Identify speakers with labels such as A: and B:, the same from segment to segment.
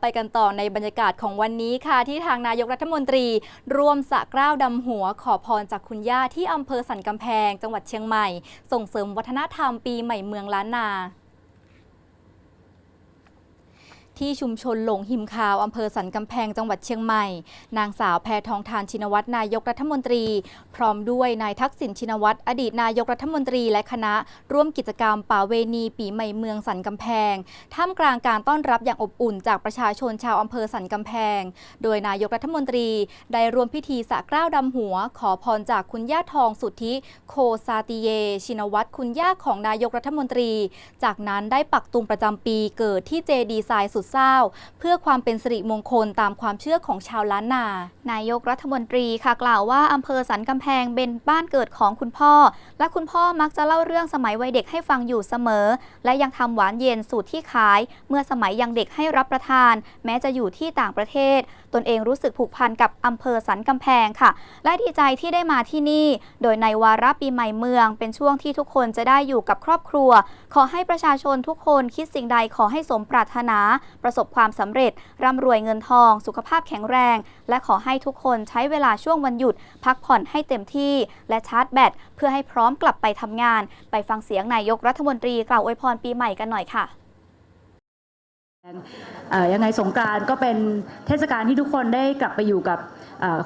A: ไปกันต่อในบรรยากาศของวันนี้ค่ะ ที่ทางนายกรัฐมนตรี ร่วมสระเกล้าวดำหัวขอพรจากคุณย่าที่อำเภอสันกำแพง จังหวัดเชียงใหม่ ส่งเสริมวัฒนธรรมปีใหม่เมืองล้านนา ที่ชุมชนหลงหิมคาวอำเภอสันกำแพงจังหวัดเชียงใหม่ นางสาวแพทองทานชินวัตรนายกรัฐมนตรี พร้อมด้วยนายทักษิณชินวัตรอดีตนายกรัฐมนตรีและคณะ ร่วมกิจกรรมป่าเวณี ปีใหม่เมืองสันกำแพง ท่ามกลางการต้อนรับอย่างอบอุ่นจากประชาชนชาวอำเภอสันกำแพง โดยนายกรัฐมนตรีได้ร่วมพิธีสระเกล้าวดำหัว ขอพรจากคุณย่าทองสุทธิโคซาติเย ชินวัตรคุณย่าของนายกรัฐมนตรี จากนั้นได้ปักตุงประจำปีเกิดที่เจดีไซน์สุดเศร้า เพื่อความเป็นสิริมงคลตามความเชื่อของชาวล้านนา
B: นายกรัฐมนตรีค่ะกล่าวว่าอำเภอสันกำแพงเป็นบ้านเกิดของคุณพ่อ และคุณพ่อมักจะเล่าเรื่องสมัยวัยเด็กให้ฟังอยู่เสมอ และยังทำหวานเย็นสูตรที่ขาย เมื่อสมัยยังเด็กให้รับประทาน แม้จะอยู่ที่ต่างประเทศ ตนเองรู้สึกผูกพันกับอำเภอสันกำแพงค่ะ และดีใจที่ได้มาที่นี่ โดยในวาระปีใหม่เมือง เป็นช่วงที่ทุกคนจะได้อยู่กับครอบครัว ขอให้ประชาชนทุกคนคิดสิ่งใดขอให้สมปรารถนาประสบความสำเร็จ ร่ำรวยเงินทอง สุขภาพแข็งแรง และขอให้ทุกคนใช้เวลาช่วงวันหยุด พักผ่อนให้เต็มที่ และชาร์จแบตเพื่อให้พร้อมกลับไปทำงาน ไปฟังเสียงนายกรัฐมนตรีกล่าวอวยพรปีใหม่กันหน่อยค่ะ
C: ยังไงสงกรานต์ก็เป็นเทศกาลที่ทุกคนได้กลับไปอยู่กับ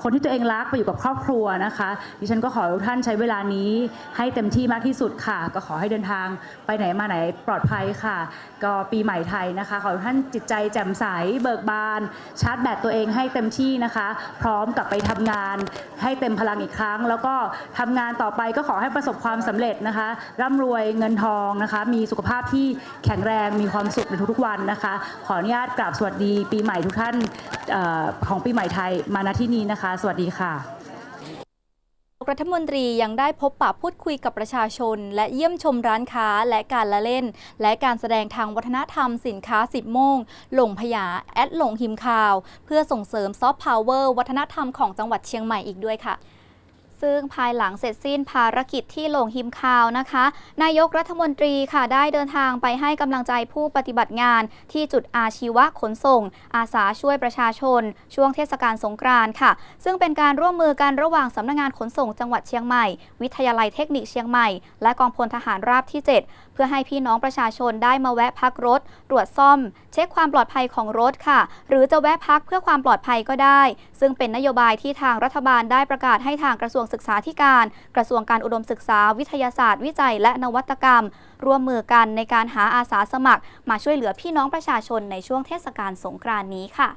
C: คนที่ตัวเองรักไปอยู่กับครอบครัวนะคะดิฉันก็ขอให้ทุกท่านใช้เวลานี้ให้เต็มที่มากที่สุดค่ะ ก็ขอให้เดินทางไปไหนมาไหนปลอดภัยค่ะ ก็ปีใหม่ไทยนะคะ ขอให้ทุกท่านจิตใจแจ่มใสเบิกบาน ชาร์จแบตตัวเองให้เต็มที่นะคะ พร้อมกลับไปทำงานให้เต็มพลังอีกครั้ง แล้วก็ทำงานต่อไปก็ขอให้ประสบความสำเร็จนะคะ ร่ำรวยเงินทองนะคะ มีสุขภาพที่แข็งแรงมีความสุขในทุกๆวันนะคะขออนุญาตกราบสวัสดีปีใหม่ทุกท่านออของปีใหม่ไทยมาณที่นี้นะคะ สวัสดีค่ะ
A: รัฐมนตรียังได้พบปะพูดคุยกับประชาชน และเยี่ยมชมร้านค้าและการละเล่น และการแสดงทางวัฒนธรรมสินค้า10โมง หลงพยาแอดหลงหิมคาว เพื่อส่งเสริมซอฟต์พาวเวอร์วัฒนธรรมของจังหวัดเชียงใหม่อีกด้วยค่ะ
B: ซึ่งภายหลังเสร็จสิ้นภารกิจที่หลงหิมคาวนะคะ นายกรัฐมนตรีค่ะได้เดินทางไปให้กำลังใจผู้ปฏิบัติงานที่จุดอาชีวะขนส่ง อาสาช่วยประชาชน ช่วงเทศกาลสงกรานต์ค่ะ ซึ่งเป็นการร่วมมือกันระหว่างสำนักงงานขนส่งจังหวัดเชียงใหม่ วิทยาลัยเทคนิคเชียงใหม่ และกองพลทหารราบที่ 7เพื่อให้พี่น้องประชาชนได้มาแวะพักรถ ตรวจซ่อม เช็คความปลอดภัยของรถค่ะ หรือจะแวะพักเพื่อความปลอดภัยก็ได้ ซึ่งเป็นนโยบายที่ทางรัฐบาลได้ประกาศให้ทางกระทรวงศึกษาธิการ กระทรวงการอุดมศึกษาวิทยาศาสตร์ วิจัย และนวัตกรรม ร่วมมือกันในการหาอาสาสมัคร มาช่วยเหลือพี่น้องประชาชนในช่วงเทศกาลสงกรานต์นี้ค่ะ